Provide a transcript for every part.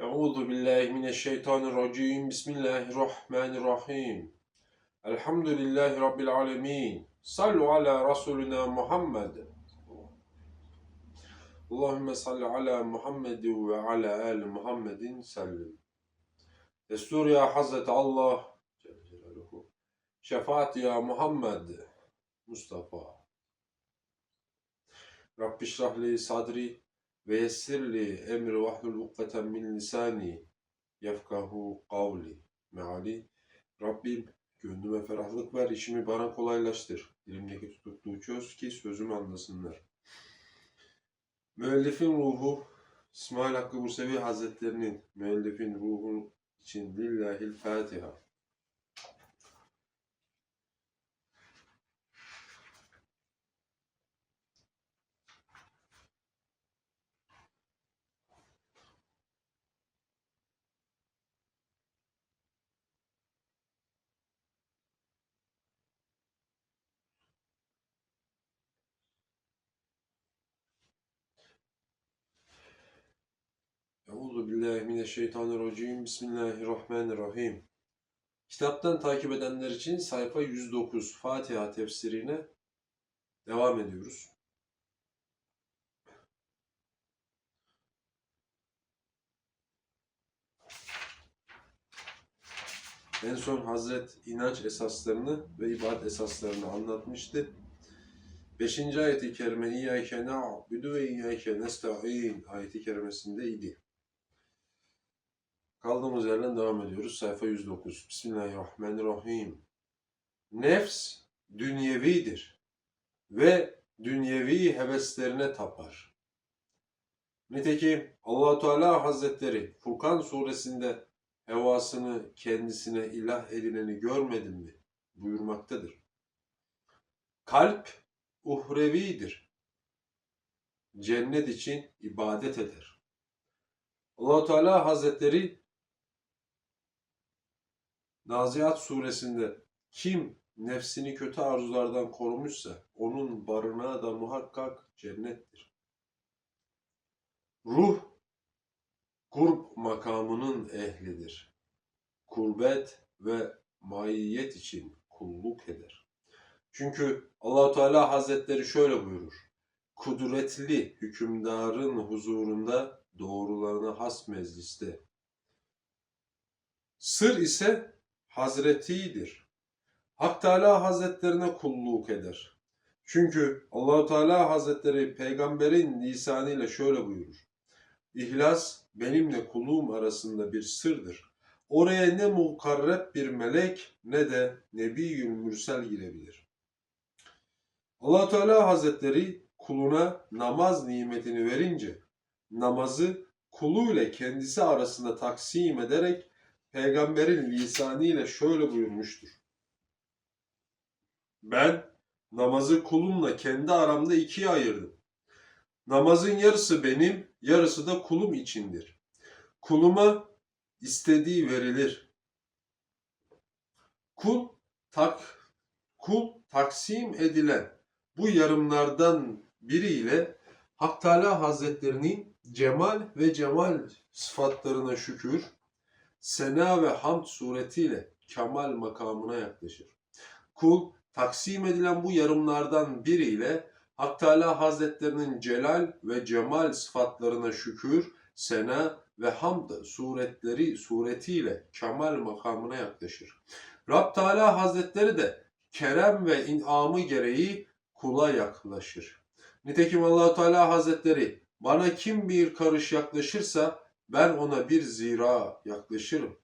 Euzu billahi mineşşeytanirracim. Bismillahirrahmanirrahim. Elhamdülillahi rabbil alamin. Sallu ala rasulina Muhammed. Allahümme salli ala Muhammed ve ala ali Muhammedin sallim. Destur ya Hazreti Allah. Şefaat ya Muhammed Mustafa. Rabbi şrahli sadri ve yessirli emri vahlul ukdeten min lisani yefkahu kavli. Meali Rabbim gönlüme ferahlık ver, işimi bana kolaylaştır. Dilimdeki tutukluğu çöz ki sözümü anlasınlar. Müellifin ruhu İsmail Hakkı Musevi Hazretlerinin müellifin ruhu için lillahil Fatiha. Euzu billahi. Bismillahirrahmanirrahim. Kitaptan takip edenler için sayfa 109 Fatiha tefsirine devam ediyoruz. En son Hazret inanç esaslarını ve ibadet esaslarını anlatmıştı. Beşinci ayeti kerime İyyâke na'budu ve İyyâke nesta'in ayeti kerimesinde idi. Kaldığımız yerden devam ediyoruz. Sayfa 109. Bismillahirrahmanirrahim. Nefs dünyevidir ve dünyevi heveslerine tapar. Nitekim allah Teala Hazretleri Furkan suresinde hevasını kendisine ilah edineni görmedin mi? buyurmaktadır. Kalp uhrevidir. Cennet için ibadet eder. allah Teala Hazretleri Nazihat suresinde kim nefsini kötü arzulardan korumuşsa onun barınağı da muhakkak cennettir. Ruh kurb makamının ehlidir. Kurbet ve maiyet için kulluk eder. Çünkü allah Teala Hazretleri şöyle buyurur. Kudretli hükümdarın huzurunda doğrularına has mecliste. Sır ise Hazretidir. Hak Teala Hazretlerine kulluk eder. Çünkü Allahu Teala Hazretleri peygamberin lisanıyla şöyle buyurur. İhlas benimle kulluğum arasında bir sırdır. Oraya ne mukarreb bir melek ne de Nebiyyül Mürsel girebilir. allah Teala Hazretleri kuluna namaz nimetini verince namazı kulu ile kendisi arasında taksim ederek peygamberin lisanıyla şöyle buyurmuştur. Ben namazı kulumla kendi aramda ikiye ayırdım. Namazın yarısı benim, yarısı da kulum içindir. Kuluma istediği verilir. Kul tak kul taksim edilen bu yarımlardan biriyle Hak Teala Hazretlerinin cemal ve cemal sıfatlarına şükür, sena ve hamd suretiyle kemal makamına yaklaşır. Kul taksim edilen bu yarımlardan biriyle Hak Teala Hazretlerinin celal ve cemal sıfatlarına şükür, sena ve hamd suretleri suretiyle kemal makamına yaklaşır. Rab Teala Hazretleri de kerem ve inamı gereği kula yaklaşır. Nitekim allah Teala Hazretleri bana kim bir karış yaklaşırsa ben ona bir zira yaklaşırım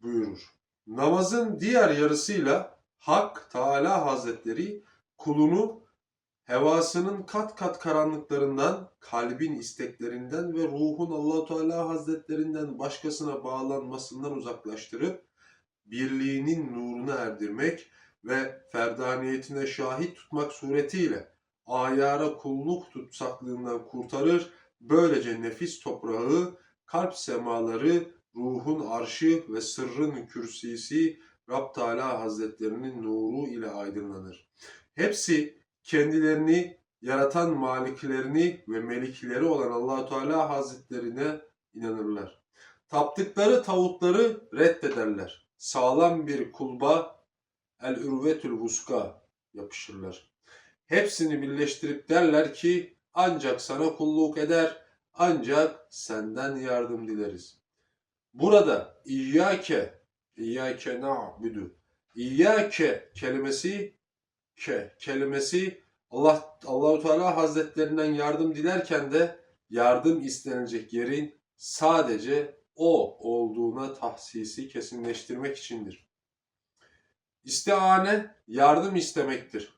buyurur. Namazın diğer yarısıyla Hak Teala Hazretleri kulunu hevasının kat kat karanlıklarından, kalbin isteklerinden ve ruhun Allah Teala Hazretlerinden başkasına bağlanmasından uzaklaştırıp birliğinin nuruna erdirmek ve ferdaniyetine şahit tutmak suretiyle ayara kulluk tutsaklığından kurtarır. Böylece nefis toprağı, kalp semaları, ruhun arşı ve sırrın kürsisi Rab Teala Hazretlerinin nuru ile aydınlanır. Hepsi kendilerini yaratan maliklerini ve melikleri olan Allahu Teala Hazretlerine inanırlar. Taptıkları tağutları reddederler. Sağlam bir kulba el ürvetül vuska yapışırlar. Hepsini birleştirip derler ki ancak sana kulluk eder, ancak senden yardım dileriz. Burada İyyâke, İyyâke na'budu, İyyâke kelimesi ke kelimesi Allah Allahu Teala Hazretlerinden yardım dilerken de yardım istenilecek yerin sadece o olduğuna tahsisi kesinleştirmek içindir. İstiane yardım istemektir.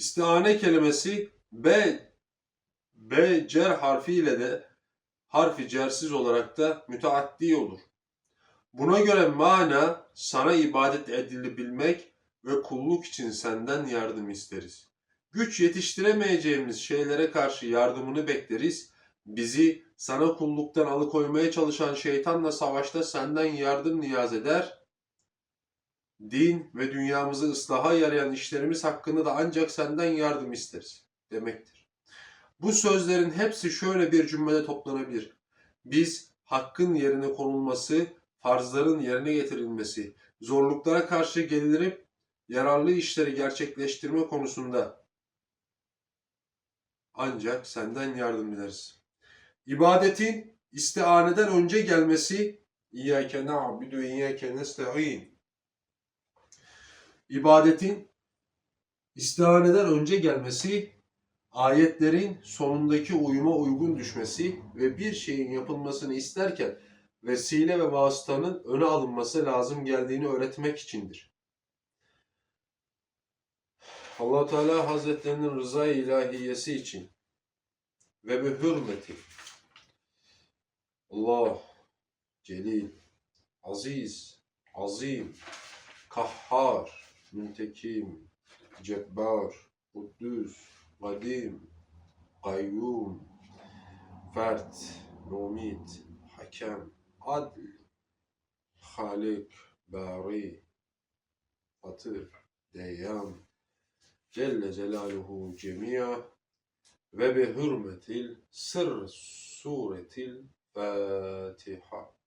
İstiane kelimesi B B cer harfi ile de harfi cersiz olarak da müteaddi olur. Buna göre mana sana ibadet edilebilmek ve kulluk için senden yardım isteriz. Güç yetiştiremeyeceğimiz şeylere karşı yardımını bekleriz. Bizi sana kulluktan alıkoymaya çalışan şeytanla savaşta senden yardım niyaz eder. Din ve dünyamızı ıslaha yarayan işlerimiz hakkında da ancak senden yardım isteriz demektir. Bu sözlerin hepsi şöyle bir cümlede toplanabilir. Biz hakkın yerine konulması, farzların yerine getirilmesi, zorluklara karşı gelinip yararlı işleri gerçekleştirme konusunda ancak senden yardım dileriz. İbadetin istianeden önce gelmesi İyyâke na'budu ve iyyâke nesta'in. İbadetin istianeden önce gelmesi ayetlerin sonundaki uyuma uygun düşmesi ve bir şeyin yapılmasını isterken vesile ve vasıtanın öne alınması lazım geldiğini öğretmek içindir. allah Teala Hazretlerinin rıza ilahiyesi için ve bir hürmeti Allah celil, aziz, azim, kahhar, müntekim, cebbar, kuddüs, kadim, kayyum, fert, numit, hakem, adl, halik, bari, fatır, deyyan, Celle Celaluhu cemiya ve bi hürmetil sır suretil Fatiha.